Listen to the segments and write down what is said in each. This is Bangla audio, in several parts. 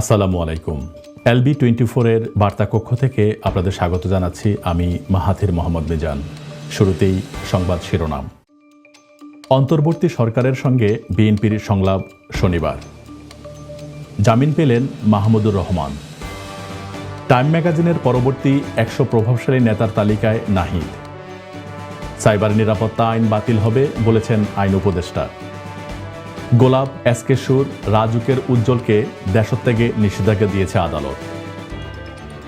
আসসালামু আলাইকুম। এলবি টোয়েন্টি ফোরের বার্তা কক্ষ থেকে আপনাদের স্বাগত জানাচ্ছি আমি মাহাথির মোহাম্মদ মিজান শুরুতেই সংবাদ শিরোনাম। অন্তর্বর্তী সরকারের সঙ্গে বিএনপির সংলাপ শনিবার। জামিন পেলেন মাহমুদুর রহমান। টাইম ম্যাগাজিনের পরবর্তী একশো প্রভাবশালী নেতার তালিকায় নাহিদ। সাইবার নিরাপত্তা আইন বাতিল হবে বলেছেন আইন উপদেষ্টা। গোলাপ, এসকে সুর, রাজুকের উজ্জ্বলকে দেশত্যাগে নিষেধাজ্ঞা দিয়েছে আদালত।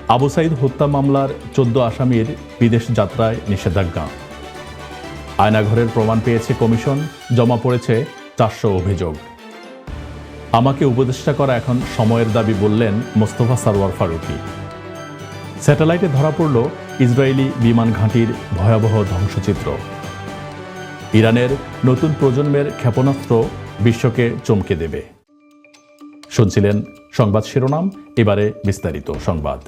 আবু সাইদ হত্যা মামলার চোদ্দ আসামির বিদেশ যাত্রায় নিষেধাজ্ঞা। আয়নাঘরের প্রমাণ পেয়েছে কমিশন, জমা পড়েছে চারশো অভিযোগ। আমাকে উপদেষ্টা করা এখন সময়ের দাবি বললেন মোস্তফা সারওয়ার ফারুকি। স্যাটেলাইটে ধরা পড়ল ইসরায়েলি বিমান ঘাঁটির ভয়াবহ ধ্বংসচিত্র। ইরানের নতুন প্রজন্মের ক্ষেপণাস্ত্র বিশ্বকে চমকে দেবে। শুনছিলেন সংবাদ শিরোনাম, এবারে বিস্তারিত সংবাদ।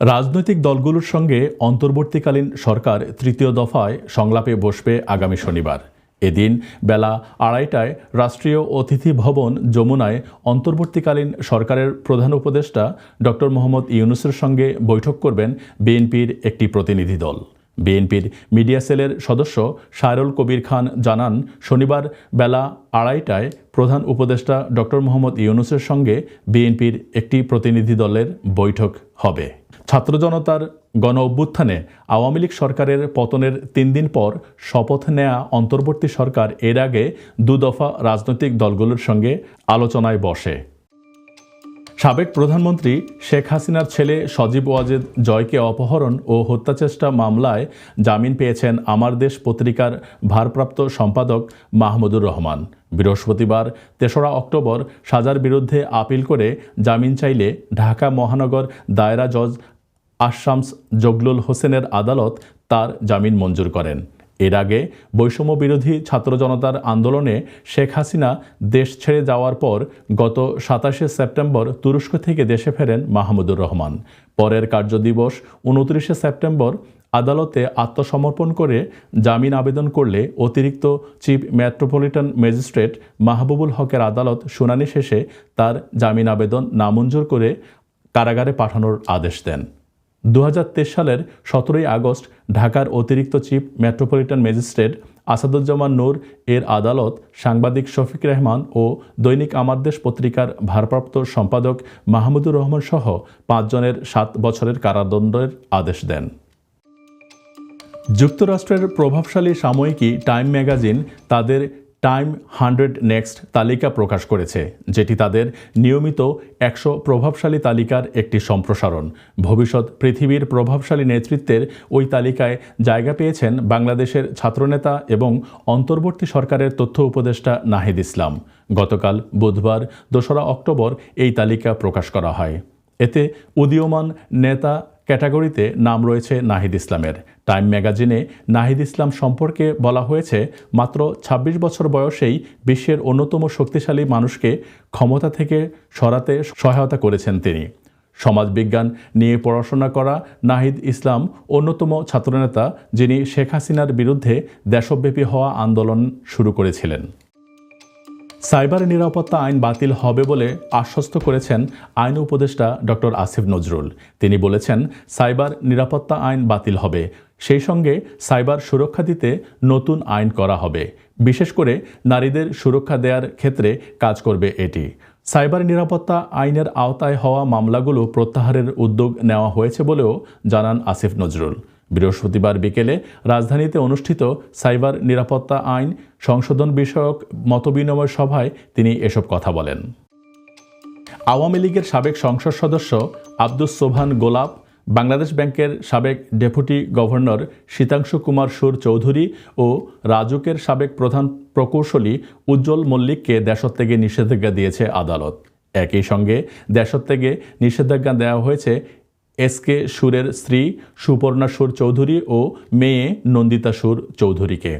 রাজনৈতিক দলগুলোর সঙ্গে অন্তর্বর্তীকালীন সরকার তৃতীয় দফায় সংলাপে বসবে আগামী শনিবার। এদিন বেলা আড়াইটায় রাষ্ট্রীয় অতিথি ভবন যমুনায় অন্তর্বর্তীকালীন সরকারের প্রধান উপদেষ্টা ডক্টর মোহাম্মদ ইউনুসের সঙ্গে বৈঠক করবেন বিএনপির একটি প্রতিনিধি দল। বিএনপির মিডিয়া সেলের সদস্য সায়রুল কবির খান জানান, শনিবার বেলা আড়াইটায় প্রধান উপদেষ্টা ডক্টর মোহাম্মদ ইউনুসের সঙ্গে বিএনপির একটি প্রতিনিধি দলের বৈঠক হবে। ছাত্র জনতার গণ অভ্যুত্থানে আওয়ামী লীগ সরকারের পতনের তিন দিন পর শপথ নেয়া অন্তর্বর্তী সরকার এর আগে দুদফা রাজনৈতিক দলগুলোর সঙ্গে আলোচনায় বসে। সাবেক প্রধানমন্ত্রী শেখ হাসিনার ছেলে সজীব ওয়াজেদ জয়কে অপহরণ ও হত্যাচেষ্টা মামলায় জামিন পেয়েছেন আমার দেশ পত্রিকার ভারপ্রাপ্ত সম্পাদক মাহমুদুর রহমান। বৃহস্পতিবার তেসরা অক্টোবর সাজার বিরুদ্ধে আপিল করে জামিন চাইলে ঢাকা মহানগর দায়রা জজ আশামস জগলুল হোসেনের আদালত তার জামিন মঞ্জুর করেন। এর আগে বৈষম্য বিরোধী ছাত্র জনতার আন্দোলনে শেখ হাসিনা দেশ ছেড়ে যাওয়ার পর গত সাতাশে সেপ্টেম্বর তুরস্ক থেকে দেশে ফেরেন মাহমুদুর রহমান। পরের কার্যদিবস উনত্রিশে সেপ্টেম্বর আদালতে আত্মসমর্পণ করে জামিন আবেদন করলে অতিরিক্ত চিফ মেট্রোপলিটন ম্যাজিস্ট্রেট মাহবুবুল হকের আদালত শুনানি শেষে তার জামিন আবেদন নামঞ্জুর করে কারাগারে পাঠানোর আদেশ দেন। দু হাজার তেইশ সালের সতেরোই আগস্ট ঢাকার অতিরিক্ত chief metropolitan magistrate Asaduzzaman Nur এর আদালত সাংবাদিক শফিক রহমান ও দৈনিক আমার দেশ পত্রিকার ভারপ্রাপ্ত সম্পাদক মাহমুদুর রহমান সহ পাঁচজনের সাত বছরের কারাদণ্ডের আদেশ দেন। যুক্তরাষ্ট্রের প্রভাবশালী সাময়িকী টাইম ম্যাগাজিন তাদের টাইম হান্ড্রেড নেক্সট তালিকা প্রকাশ করেছে, যেটি তাদের নিয়মিত একশো প্রভাবশালী তালিকার একটি সম্প্রসারণ। ভবিষ্যৎ পৃথিবীর প্রভাবশালী নেতৃত্বের ওই তালিকায় জায়গা পেয়েছেন বাংলাদেশের ছাত্রনেতা এবং অন্তর্বর্তী সরকারের তথ্য উপদেষ্টা নাহিদ ইসলাম। গতকাল বুধবার দোসরা অক্টোবর এই তালিকা প্রকাশ করা হয়। এতে উদীয়মান নেতা ক্যাটাগরিতে নাম রয়েছে নাহিদ ইসলামের। টাইম ম্যাগাজিনে নাহিদ ইসলাম সম্পর্কে বলা হয়েছে, মাত্র ২৬ বছর বয়সেই বিশ্বের অন্যতম শক্তিশালী মানুষকে ক্ষমতা থেকে সরাতে সহায়তা করেছেন তিনি। সমাজবিজ্ঞান নিয়ে পড়াশোনা করা নাহিদ ইসলাম অন্যতম ছাত্রনেতা যিনি শেখ হাসিনার বিরুদ্ধে দেশব্যাপী হওয়া আন্দোলন শুরু করেছিলেন। সাইবার নিরাপত্তা আইন বাতিল হবে বলে আশ্বস্ত করেছেন আইন উপদেষ্টা ডক্টর আসিফ নজরুল। তিনি বলেছেন, সাইবার নিরাপত্তা আইন বাতিল হবে। সেই সঙ্গে সাইবার সুরক্ষা দিতে নতুন আইন করা হবে। বিশেষ করে নারীদের সুরক্ষা দেওয়ার ক্ষেত্রে কাজ করবে এটি। সাইবার নিরাপত্তা আইনের আওতায় হওয়া মামলাগুলো প্রত্যাহারের উদ্যোগ নেওয়া হয়েছে বলেও জানান আসিফ নজরুল। বৃহস্পতিবার বিকেলে রাজধানীতে অনুষ্ঠিত সাইবার নিরাপত্তা আইন সংশোধন বিষয়ক মতবিনিময় সভায় তিনি এসব কথা বলেন। আওয়ামী লীগের সাবেক সংসদ সদস্য আব্দুস সোভান গোলাপ, বাংলাদেশ ব্যাংকের সাবেক ডেপুটি গভর্নর শীতাংশু কুমার সুর চৌধুরী ও রাজুকের সাবেক প্রধান প্রকৌশলী উজ্জ্বল মল্লিককে দেশত্যাগে নিষেধাজ্ঞা দিয়েছে আদালত। একই সঙ্গে দেশত্যাগে নিষেধাজ্ঞা দেওয়া হয়েছে এসকে সুরের স্ত্রী সুপর্ণা সুর চৌধুরী ও মেয়ে নন্দিতা সুর চৌধুরীকে।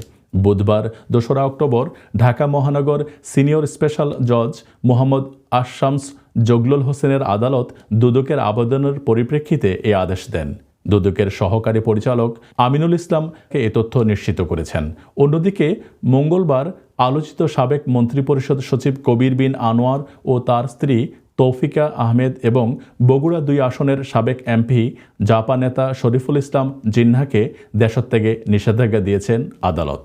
বুধবার দোসরা অক্টোবর ঢাকা মহানগর সিনিয়র স্পেশাল জজ মোহাম্মদ আশামস জগলুল হোসেনের আদালত দুদকের আবেদনের পরিপ্রেক্ষিতে এ আদেশ দেন। দুদকের সহকারী পরিচালক আমিনুল ইসলামকে এ তথ্য নিশ্চিত করেছেন। অন্যদিকে মঙ্গলবার আলোচিত সাবেক মন্ত্রিপরিষদ সচিব কবির বিন আনোয়ার ও তার স্ত্রী তৌফিকা আহমেদ এবং বগুড়া দুই আসনের সাবেক এমপি জাপা নেতা শরীফুল ইসলাম জিন্নাকে দেশত্যাগে নিষেধাজ্ঞা দিয়েছেন আদালত।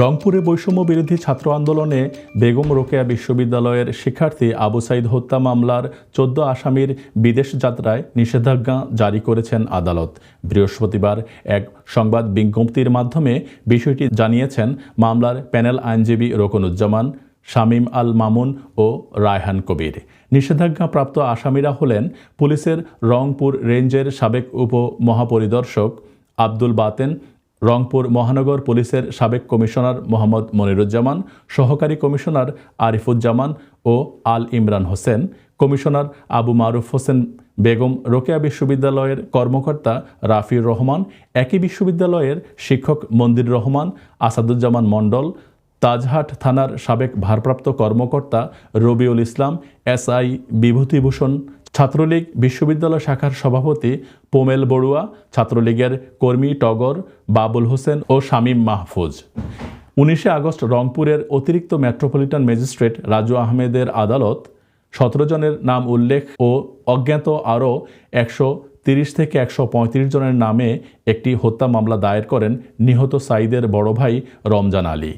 রংপুরে বৈষম্য বিরোধী ছাত্র আন্দোলনে বেগম রোকেয়া বিশ্ববিদ্যালয়ের শিক্ষার্থী আবু সাইদ হত্যা মামলার চোদ্দ আসামির বিদেশ যাত্রায় নিষেধাজ্ঞা জারি করেছেন আদালত। বৃহস্পতিবার এক সংবাদ বিজ্ঞপ্তির মাধ্যমে বিষয়টি জানিয়েছেন মামলার প্যানেল আইনজীবী রোকনুজ্জামান। শামীম আল মামুন ও রায়হান কবির। নিষেধাজ্ঞাপ্রাপ্ত আসামিরা হলেন পুলিশের রংপুর রেঞ্জের সাবেক উপ মহাপরিদর্শক আব্দুল বাতেন, রংপুর মহানগর পুলিশের সাবেক কমিশনার মোহাম্মদ মনিরুজ্জামান, সহকারী কমিশনার আরিফুজ্জামান ও আল ইমরান হোসেন, কমিশনার আবু মারুফ হোসেন বেগম, রোকেয়া বিশ্ববিদ্যালয়ের কর্মকর্তা রাফির রহমান, একই বিশ্ববিদ্যালয়ের শিক্ষক মন্দির রহমান, আসাদুজ্জামান মণ্ডল তাজহাট থানার সাবেক ভারপ্রাপ্ত কর্মকর্তা রবিউল ইসলাম, এসআই বিভূতিভূষণ, ছাত্রলীগ বিশ্ববিদ্যালয় শাখার সভাপতি পোমেল বড়ুয়া, ছাত্রলীগের কর্মী টগর, বাবুল হোসেন ও শামীম মাহফুজ। উনিশে আগস্ট রংপুরের অতিরিক্ত মেট্রোপলিটন ম্যাজিস্ট্রেট রাজু আহমেদের আদালত সতেরো জনের নাম উল্লেখ ও অজ্ঞাত আরও একশো তিরিশ থেকে একশো পঁয়ত্রিশ জনের নামে একটি হত্যা মামলা দায়ের করেন নিহত সাইদের বড় ভাই রমজান আলী।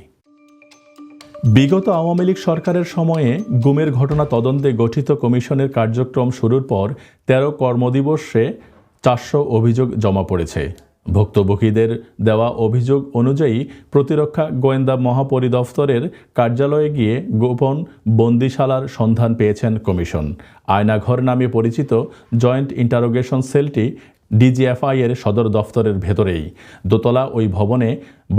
বিগত আওয়ামী লীগ সরকারের সময়ে গুমের ঘটনা তদন্তে গঠিত কমিশনের কার্যক্রম শুরুর পর তেরো কর্মদিবসে চারশো অভিযোগ জমা পড়েছে। ভুক্তভোগীদের দেওয়া অভিযোগ অনুযায়ী প্রতিরক্ষা গোয়েন্দা মহাপরিদপ্তরের কার্যালয়ে গিয়ে গোপন বন্দিশালার সন্ধান পেয়েছেন কমিশন। আয়নাঘর নামে পরিচিত জয়েন্ট ইন্টারোগেশন সেলটি ডিজিএফআই এর সদর দফতরের ভেতরেই। দোতলা ওই ভবনে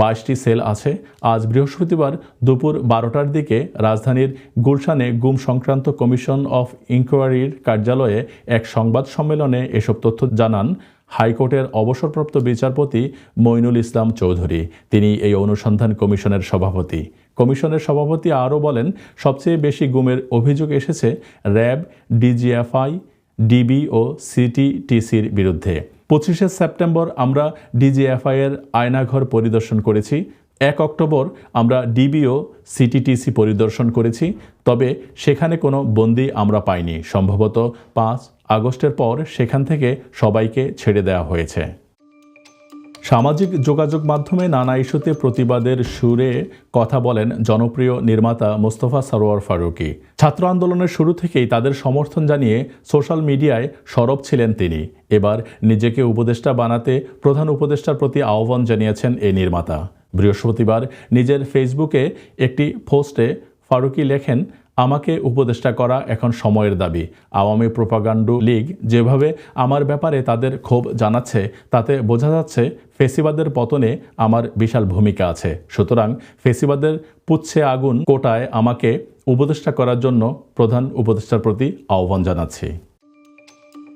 বাইশটি সেল আছে। আজ বৃহস্পতিবার দুপুর বারোটার দিকে রাজধানীর গুলশানে গুম সংক্রান্ত কমিশন অফ ইনকোয়ারির কার্যালয়ে এক সংবাদ সম্মেলনে এসব তথ্য জানান হাইকোর্টের অবসরপ্রাপ্ত বিচারপতি মইনুল ইসলাম চৌধুরী। তিনি এই অনুসন্ধান কমিশনের সভাপতি। কমিশনের সভাপতি আরও বলেন, সবচেয়ে বেশি গুমের অভিযোগ এসেছে র্যাব, ডিজিএফআই ডিবি ও সিটিটিসির বিরুদ্ধে। পঁচিশে সেপ্টেম্বর আমরা ডিজিএফআইয়ের আয়নাঘর পরিদর্শন করেছি। এক অক্টোবর আমরা ডিবি ও সিটিটিসি পরিদর্শন করেছি। তবে সেখানে কোনো বন্দি আমরা পাইনি। সম্ভবত পাঁচ আগস্টের পর সেখান থেকে সবাইকে ছেড়ে দেওয়া হয়েছে। সামাজিক যোগাযোগ মাধ্যমে নানা ইস্যুতে প্রতিবাদের সুরে কথা বলেন জনপ্রিয় নির্মাতা মোস্তফা সরোয়ার ফারুকী। ছাত্র আন্দোলনের শুরু থেকেই তাদের সমর্থন জানিয়ে সোশ্যাল মিডিয়ায় সরব ছিলেন তিনি। এবার নিজেকে উপদেষ্টা বানাতে প্রধান উপদেষ্টার প্রতি আহ্বান জানিয়েছেন এই নির্মাতা। বৃহস্পতিবার নিজের ফেসবুকে একটি পোস্টে ফারুকি লেখেন আমাকে উপদেষ্টা করা এখন সময়ের দাবি। আওয়ামী প্রোপাগান্ডু লীগ যেভাবে আমার ব্যাপারে তাদের ক্ষোভ জানাচ্ছে, তাতে বোঝা যাচ্ছে ফেসিবাদের পতনে আমার বিশাল ভূমিকা আছে। সুতরাং ফেসিবাদের পুচ্ছে আগুন কোটায় আমাকে উপদেষ্টা করার জন্য প্রধান উপদেষ্টার প্রতি আহ্বান জানাচ্ছি।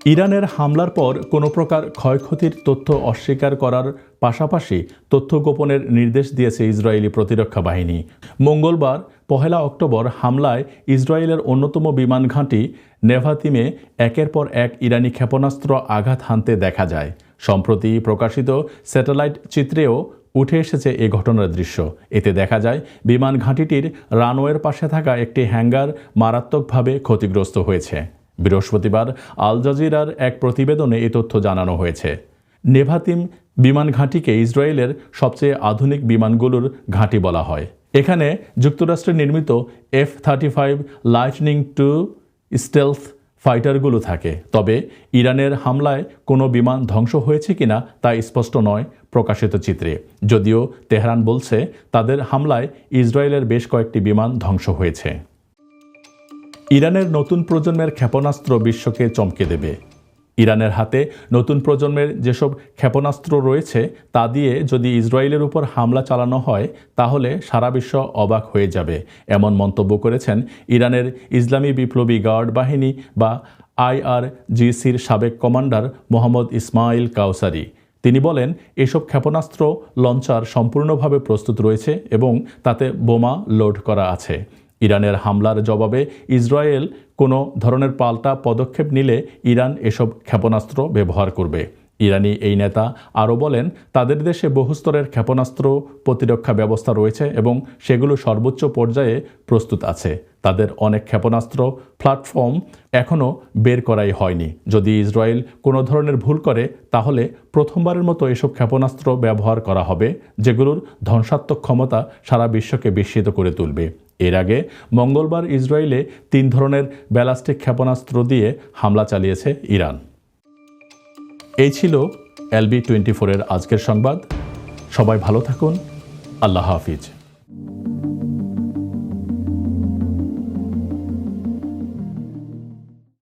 ইরানের হামলার পর কোনো প্রকার ক্ষয়ক্ষতির তথ্য অস্বীকার করার পাশাপাশি তথ্য গোপনের নির্দেশ দিয়েছে ইসরায়েলি প্রতিরক্ষা বাহিনী। মঙ্গলবার, পহেলা অক্টোবর, হামলায় ইসরায়েলের অন্যতম বিমান ঘাঁটি নেভাতিমে একের পর এক ইরানি ক্ষেপণাস্ত্র আঘাত হানতে দেখা যায়। সম্প্রতি প্রকাশিত স্যাটেলাইট চিত্রেও উঠে এসেছে এ ঘটনার দৃশ্য। এতে দেখা যায়, বিমান ঘাঁটিটির রানওয়ের পাশে থাকা একটি হ্যাঙ্গার মারাত্মকভাবে ক্ষতিগ্রস্ত হয়েছে। বৃহস্পতিবার আল জাজিরার এক প্রতিবেদনে এ তথ্য জানানো হয়েছে। নেভাতিম বিমান ঘাঁটিকে ইসরায়েলের সবচেয়ে আধুনিক বিমানগুলোর ঘাঁটি বলা হয়। এখানে যুক্তরাষ্ট্রে নির্মিত F thirty five Lightning two stealth ফাইটারগুলো থাকে। তবে ইরানের হামলায় কোনো বিমান ধ্বংস হয়েছে কিনা তা স্পষ্ট নয় প্রকাশিত চিত্রে। যদিও তেহরান বলছে, তাদের হামলায় ইসরায়েলের বেশ কয়েকটি বিমান ধ্বংস হয়েছে। ইরানের নতুন প্রজন্মের ক্ষেপণাস্ত্র বিশ্বকে চমকে দেবে। ইরানের হাতে নতুন প্রজন্মের যেসব ক্ষেপণাস্ত্র রয়েছে, তা দিয়ে যদি ইসরায়েলের উপর হামলা চালানো হয়, তাহলে সারা বিশ্ব অবাক হয়ে যাবে, এমন মন্তব্য করেছেন ইরানের ইসলামী বিপ্লবী গার্ড বাহিনী বা আইআরজিসির সাবেক কমান্ডার মোহাম্মদ ইসমাইল কাউসারি। তিনি বলেন, এসব ক্ষেপণাস্ত্র লঞ্চার সম্পূর্ণভাবে প্রস্তুত রয়েছে এবং তাতে বোমা লোড করা আছে। ইরানের হামলার জবাবে ইসরায়েল কোনো ধরনের পাল্টা পদক্ষেপ নিলে ইরান এসব ক্ষেপণাস্ত্র ব্যবহার করবে। ইরানি এই নেতা আরও বলেন, তাদের দেশে বহুস্তরের ক্ষেপণাস্ত্র প্রতিরক্ষা ব্যবস্থা রয়েছে এবং সেগুলো সর্বোচ্চ পর্যায়ে প্রস্তুত আছে। তাদের অনেক ক্ষেপণাস্ত্র প্ল্যাটফর্ম এখনও বের করাই হয়নি। যদি ইসরায়েল কোনো ধরনের ভুল করে, তাহলে প্রথমবারের মতো এসব ক্ষেপণাস্ত্র ব্যবহার করা হবে, যেগুলোর ধ্বংসাত্মক ক্ষমতা সারা বিশ্বকে বিস্মিত করে তুলবে। এর আগে মঙ্গলবার ইসরায়েলে তিন ধরনের ব্যালাস্টিক ক্ষেপণাস্ত্র দিয়ে হামলা চালিয়েছে ইরান। এই ছিল এলবি টোয়েন্টি ফোরের আজকের সংবাদ। সবাই ভালো থাকুন। আল্লাহ হাফিজ।